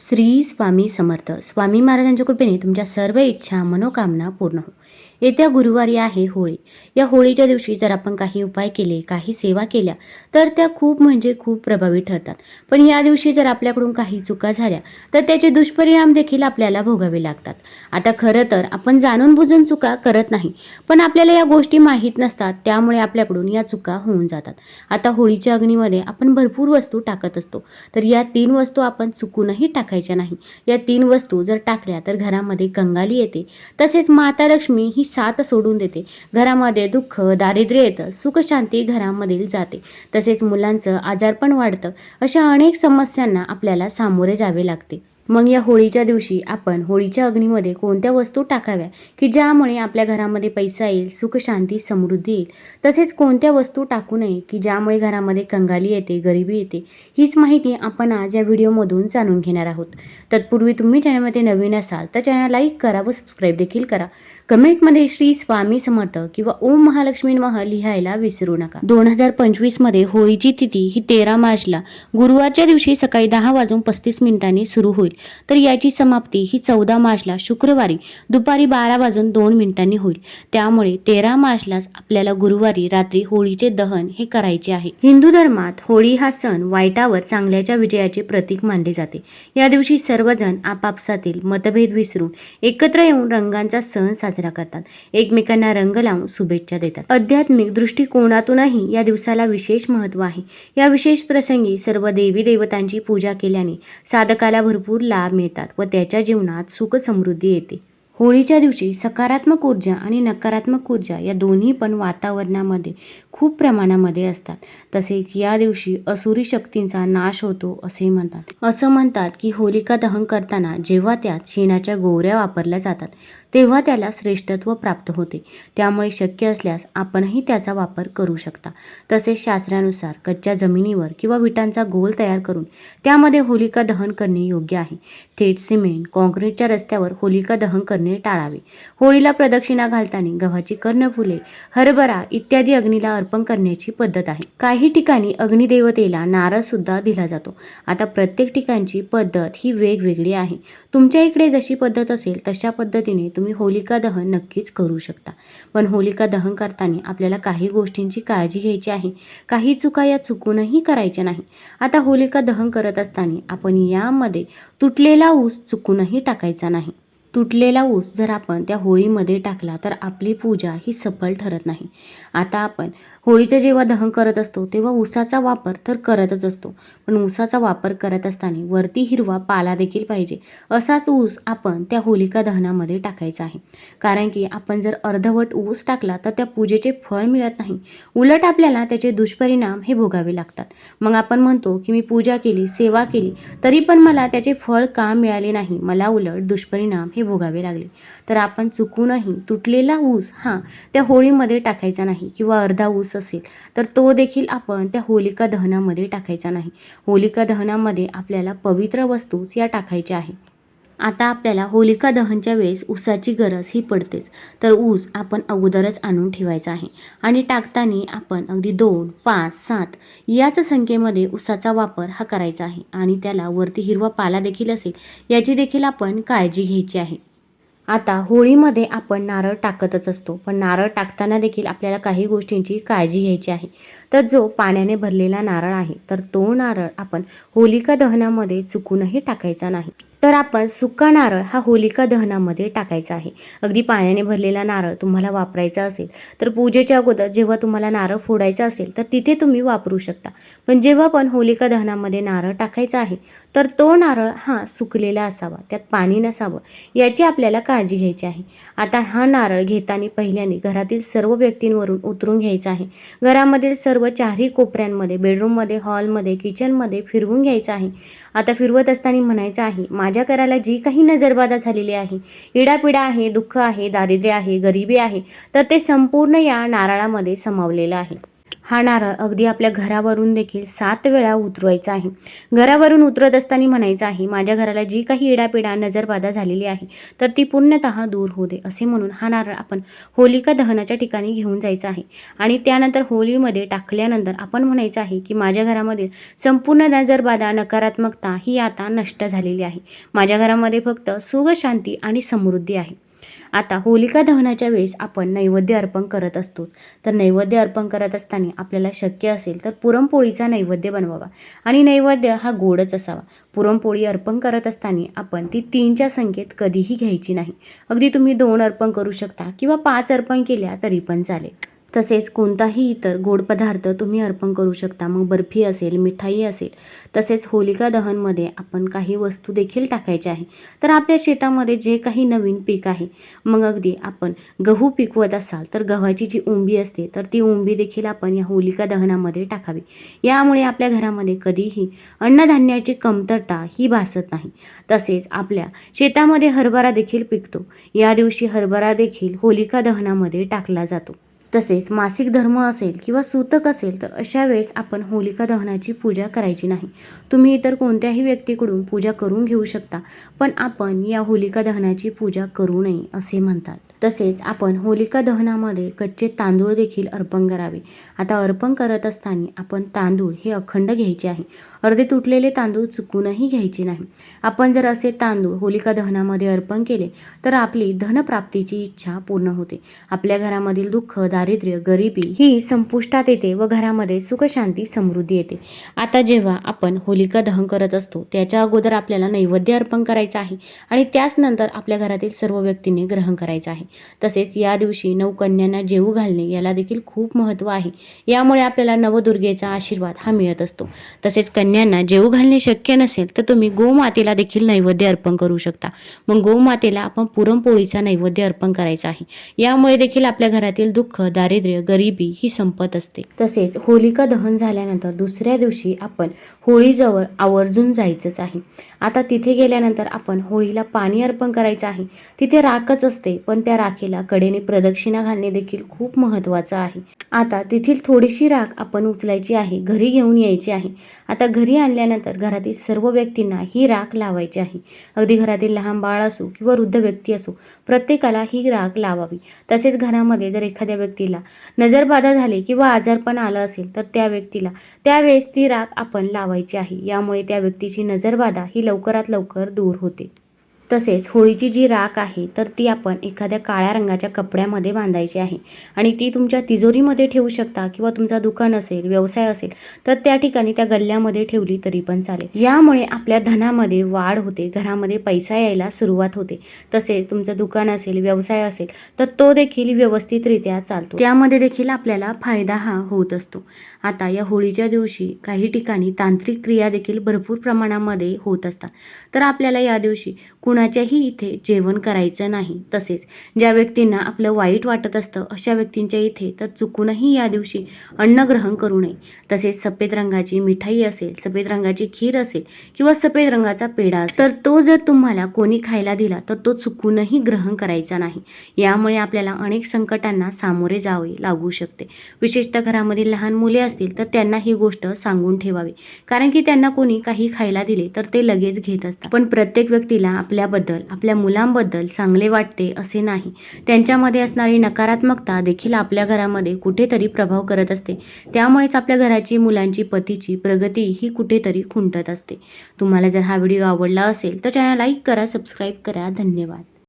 श्री स्वामी समर्थ. स्वामी महाराजांच्या कृपेने तुमच्या सर्व इच्छा मनोकामना पूर्ण हो. येत्या गुरुवारी आहे होळी. या होळीच्या दिवशी जर आपण काही उपाय केले काही सेवा केल्या तर त्या खूप म्हणजे खूप प्रभावी ठरतात. पण या दिवशी जर आपल्याकडून काही चुका झाल्या तर त्याचे दुष्परिणाम देखील आपल्याला भोगावे लागतात. आता खरं तर आपण जाणून बुजून चुका करत नाही पण आपल्याला या गोष्टी माहीत नसतात त्यामुळे आपल्याकडून या चुका होऊन जातात. आता होळीच्या अग्नीमध्ये आपण भरपूर वस्तू टाकत असतो तर या तीन वस्तू आपण चुकूनही टाकायच्या नाही. या तीन वस्तू जर टाकल्या तर घरामध्ये कंगाली येते. तसेच माता लक्ष्मी ही साथ सोडून देते. घरामध्ये दुःख दारिद्र्य येतं सुखशांती घरामधील जाते. तसेच मुलांचं आजारपण वाढतं. अशा अनेक समस्यांना आपल्याला सामोरे जावे लागते. मग या होळीच्या दिवशी आपण होळीच्या अग्नीमध्ये कोणत्या वस्तू टाकाव्या? की ज्यामुळे आपल्या घरामध्ये पैसा येईल सुख शांती समृद्धी येईल? तसेच कोणत्या वस्तू टाकू नये की ज्यामुळे घरामध्ये कंगाली येते गरिबी येते? हीच माहिती आपण आज या व्हिडिओमधून जाणून घेणार आहोत. तत्पूर्वी तुम्ही चॅनलमध्ये नवीन असाल तर चॅनल लाईक करा व सबस्क्राईब देखील करा. कमेंटमध्ये श्री स्वामी समर्थ किंवा ओम महालक्ष्मी मह लिहायला विसरू नका. दोन हजार पंचवीसमध्ये होळीची तिथी ही तेरा मार्चला गुरुवारच्या दिवशी सकाळी दहा वाजून पस्तीस मिनिटांनी सुरू होईल. तर याची समाप्ती ही चौदा मार्चला शुक्रवारी दुपारी बारा वाजून दोन मिनिटांनी होईल. त्यामुळे तेरा मार्चलाच आपल्याला गुरुवारी रात्री होळीचे दहन हे करायचे आहे. हिंदू धर्मात होळी हा सण वाईटावर चांगल्याच्या विजयाचे प्रतीक मानले जाते. या दिवशी सर्वजण आपापसातील मतभेद विसरून एकत्र येऊन रंगांचा सण साजरा करतात. एकमेकांना रंग लावून शुभेच्छा देतात. आध्यात्मिक दृष्टिकोनातूनही या दिवसाला विशेष महत्त्व आहे. या विशेष प्रसंगी सर्व देवी देवतांची पूजा केल्याने साधकाला भरपूर लाभ मिळतात व त्याच्या जीवनात सुख समृद्धी येते. होळीच्या दिवशी सकारात्मक ऊर्जा आणि नकारात्मक ऊर्जा या दोन्ही पण वातावरणामध्ये खूप प्रमाणामध्ये असतात. तसेच या दिवशी असुरी शक्तींचा नाश होतो असे म्हणतात. असं म्हणतात की होलिका दहन करताना जेव्हा त्यात शेणाच्या गोवऱ्या वापरल्या जातात तेव्हा त्याला श्रेष्ठत्व प्राप्त होते. त्यामुळे शक्य असल्यास आपणही त्याचा वापर करू शकता. तसेच शास्त्रानुसार कच्च्या जमिनीवर किंवा विटांचा गोल तयार करून त्यामध्ये होलिका दहन करणे योग्य आहे. थेट सिमेंट कॉन्क्रीटच्या रस्त्यावर होलिका दहन करणे टाळावे. होळीला प्रदक्षिणा घालताना गव्हाची कर्णफुले हरभरा इत्यादी अग्नीला अर्पण करण्याची पद्धत आहे. काही ठिकाणी अग्निदेवतेला नारळ सुद्धा दिला जातो. आता प्रत्येक ठिकाणची पद्धत ही वेगवेगळी आहे. तुमच्या इकडे जशी पद्धत असेल तशा पद्धतीने तुम्ही होलिका दहन नक्कीच करू शकता. पण होलिका दहन करताना आपल्याला काही गोष्टींची काळजी घ्यायची आहे. काही चुका या चुकूनही करायच्या नाही. आता होलिका दहन करत असताना आपण यामध्ये तुटलेला ऊस चुकूनही टाकायचा नाही. तुटलेला ऊस जर आपण त्या होळीमध्ये टाकला तर आपली पूजा ही सफल ठरत नाही. आता आपण होळीचं जेव्हा दहन करत असतो तेव्हा ऊसाचा वापर तर करतच असतो. पण ऊसाचा वापर करत असताना वरती हिरवा पाला देखील पाहिजे. असाच ऊस आपण त्या होलिका दहनामध्ये टाकायचा आहे. कारण की आपण जर अर्धवट ऊस टाकला तर त्या पूजेचे फळ मिळत नाही. उलट आपल्याला त्याचे दुष्परिणाम हे भोगावे लागतात. मग आपण म्हणतो की मी पूजा केली सेवा केली तरी पण मला त्याचे फळ का मिळाले नाही? मला उलट दुष्परिणाम हे भोगावे लागले. तर आपण चुकूनही तुटलेला ऊस हा त्या होळीमध्ये टाकायचा नाही किंवा अर्धा ऊस असेल तर तो देखील आपण त्या होलिका दहनामध्ये टाकायचा नाही. होलिका दहनामध्ये आपल्याला पवित्र वस्तूच या टाकायच्या आहे आता आपल्याला होलिका दहनच्या वेळेस ऊसाची गरज ही पडतेच. तर ऊस आपण अगोदरच आणून ठेवायचा आहे. आणि टाकताना आपण अगदी दोन पाच सात याच संख्येमध्ये ऊसाचा वापर हा करायचा आहे. आणि त्याला वरती हिरवा पाला देखील असेल याची देखील आपण काळजी घ्यायची आहे. आता होळीमध्ये आपण नारळ टाकतच असतो. पण नारळ टाकताना देखील आपल्याला काही गोष्टींची काळजी घ्यायची आहे. तर जो पाण्याने भरलेला नारळ आहे तर तो नारळ आपण होलिका दहनामध्ये चुकूनही टाकायचा नाही. तर आपण सुका नारळ हा होलिका दहनामध्ये टाकायचा आहे. अगदी पाण्याने भरलेला नारळ तुम्हाला वापरायचा असेल तर पूजेच्या अगोदर जेव्हा तुम्हाला नारळ फोडायचा असेल तर तिथे तुम्ही वापरू शकता. पण जेव्हा पण होलिका दहनामध्ये नारळ टाकायचा आहे तर तो नारळ हा सुकलेला असावा त्यात पाणी नसावं याची आपल्याला काळजी घ्यायची आहे. आता हा नारळ घेताना पहिल्याने घरातील सर्व व्यक्तींवरून उतरून घ्यायचा आहे. घरामधील सर्व चारही कोपऱ्यांमध्ये बेडरूममध्ये हॉलमध्ये किचनमध्ये फिरवून घ्यायचं आहे. आता फिरवत असताना म्हणायचं आहे माझ्या कराला जी काही नजरबाधा झालेली आहे इडापिडा आहे दुःख आहे दारिद्र्य आहे गरिबी आहे तर ते संपूर्ण या नारळामध्ये समावलेलं आहे. हा नारळ अगदी आपल्या घरावरून देखील सात वेळा उतरवायचा आहे. घरावरून उतरत असताना म्हणायचं आहे माझ्या घराला जी काही इडापिडा नजरबाधा झालेली आहे तर ती पूर्णतः दूर होऊ दे असे म्हणून हा नारळ आपण होलिका दहनाच्या ठिकाणी घेऊन जायचा आहे. आणि त्यानंतर होळीमध्ये टाकल्यानंतर आपण म्हणायचं आहे की माझ्या घरामधील संपूर्ण नजरबाधा नकारात्मकता ही आता नष्ट झालेली आहे. माझ्या घरामध्ये फक्त सुख शांती आणि समृद्धी आहे. आता होलिका दहनाच्या वेळेस आपण नैवेद्य अर्पण करत असतो. तर नैवेद्य अर्पण करत असताना आपल्याला शक्य असेल तर पुरणपोळीचा नैवेद्य बनवावा आणि नैवेद्य हा गोडच असावा. पुरणपोळी अर्पण करत असताना आपण ती तीनच्या संख्येत कधीही घ्यायची नाही. अगदी तुम्ही दोन अर्पण करू शकता किंवा पाच अर्पण केल्या तरी पण चालेल. तसेच कोणताही इतर गोड पदार्थ तुम्ही अर्पण करू शकता. मग बर्फी असेल मिठाई असेल तसेच होलिका दहनमध्ये आपण काही वस्तू देखील टाकायच्या आहे. तर आपल्या शेतामध्ये जे काही नवीन पीक आहे मग अगदी आपण गहू पिकवत असाल तर गव्हाची जी उंबी असते तर ती उंबी देखील आपण या होलिका दहनामध्ये टाकावी. यामुळे आपल्या घरामध्ये कधीही अन्नधान्याची कमतरता ही भासत नाही. तसेच आपल्या शेतामध्ये हरभरा देखील पिकतो. या दिवशी हरभरा देखील होलिका दहनामध्ये टाकला जातो. तसेच मासिक धर्म असेल किंवा सूतक असेल तर अशा वेळेस आपण होलिका दहनाची पूजा करायची नाही. तुम्ही इतर कोणत्याही व्यक्तीकडून पूजा करून घेऊ शकता पण आपण या होलिका दहनाची पूजा करू नये असे म्हणतात. तसेच आपण होलिका दहनामध्ये कच्चे तांदूळ देखील अर्पण करावे. आता अर्पण करत असताना आपण तांदूळ हे अखंड घ्यायचे आहे. अर्धे तुटलेले तांदूळ चुकूनही घ्यायचे नाही. आपण जर असे तांदूळ होलिका दहनामध्ये अर्पण केले तर आपली धनप्राप्तीची इच्छा पूर्ण होते. आपल्या घरामधील दुःख दारिद्र्य गरिबी ही संपुष्टात येते व घरामध्ये सुखशांती समृद्धी येते. आता जेव्हा आपण होलिका दहन करत असतो त्याच्या अगोदर आपल्याला नैवेद्य अर्पण करायचं आहे आणि त्याच नंतर आपल्या घरातील सर्व व्यक्तींनी ग्रहण करायचं आहे. तसेच या दिवशी नवकन्यांना जेवू घालणे याला देखील खूप महत्त्व आहे. यामुळे आपल्याला नवदुर्गेचा आशीर्वाद हा मिळत असतो. तसेच कन्यांना जेवू घालणे शक्य नसेल तर तुम्ही गोमातेला देखील नैवेद्य अर्पण करू शकता. मग गोमातेला आपण पुरणपोळीचा नैवेद्य अर्पण करायचा आहे. यामुळे देखील आपल्या घरातील दुःख दारिद्र्य गरिबी ही संपत असते. तसेच होलिका दहन झाल्यानंतर दुसऱ्या दिवशी आपण होळीजवळ आवर्जून जायचंच आहे. आता तिथे गेल्यानंतर आपण होळीला पाणी अर्पण करायचं आहे. तिथे राखच असते पण त्या राखेला कडेने प्रदक्षिणा घालणे देखील खूप महत्त्वाचं आहे. आता तेथील थोडीशी राख आपण उचलायची आहे घरी घेऊन यायची आहे. आता घरी आणल्यानंतर घरातील सर्व व्यक्तींना ही राख लावायची आहे. अगदी घरातील लहान बाळ असो किंवा वृद्ध व्यक्ती असो प्रत्येकाला ही राख लावावी. तसेच घरामध्ये जर एखाद्या व्यक्ती व्यक्तीला. नजरबाधा झाली किंवा आजारपण आलं असेल तर त्या व्यक्तीला. त्यावेळेस ती राख आपण लावायची आहे. यामुळे त्या व्यक्तीची नजरबाधा ही लवकरात लवकर दूर होते. तसेच होळीची जी राख आहे तर ती आपण एखाद्या काळ्या रंगाच्या कपड्यामध्ये बांधायची आहे. आणि ती तुमच्या तिजोरीमध्ये ठेवू शकता किंवा तुमचा दुकान असेल व्यवसाय असेल तर त्या ठिकाणी त्या गल्ल्यामध्ये ठेवली तरी पण चालेल. यामुळे आपल्या धनामध्ये वाढ होते घरामध्ये पैसा यायला सुरुवात होते. तसेच तुमचं दुकान असेल व्यवसाय असेल तर तो देखील व्यवस्थितरित्या चालतो. त्यामध्ये देखील आपल्याला फायदा हा होत असतो. आता या होळीच्या दिवशी काही ठिकाणी तांत्रिक क्रिया देखील भरपूर प्रमाणामध्ये होत असतात. तर आपल्याला या दिवशी कुणाच्याही इथे जेवण करायचं नाही. तसेच ज्या व्यक्तींना आपलं वाईट वाटत असतं अशा व्यक्तींच्या इथे तर चुकूनही या दिवशी अन्न ग्रहण करू नये. तसेच सफेद रंगाची मिठाई असेल सफेद रंगाची खीर असेल किंवा सफेद रंगाचा पेढा असेल तर तो जर तुम्हाला कोणी खायला दिला तर तो चुकूनही ग्रहण करायचा नाही. यामुळे आपल्याला अनेक संकटांना सामोरे जावे लागू शकते. विशेषतः घरामधील लहान मुले असतील तर त्यांना ही गोष्ट सांगून ठेवावी. कारण की त्यांना कोणी काही खायला दिले तर ते लगेच घेत असतात. पण प्रत्येक व्यक्तीला आपल्या आपल्याबद्दल आपल्या मुलांबद्दल चांगले वाटते असे नाही. त्यांच्यामध्ये असणारी नकारात्मकता देखील आपल्या घरामध्ये कुठेतरी प्रभाव करत असते. त्यामुळेच आपल्या घराची मुलांची पतीची प्रगती ही कुठेतरी खुंटत असते. तुम्हाला जर हा व्हिडिओ आवडला असेल तर चॅनल लाईक करा सबस्क्राईब करा. धन्यवाद.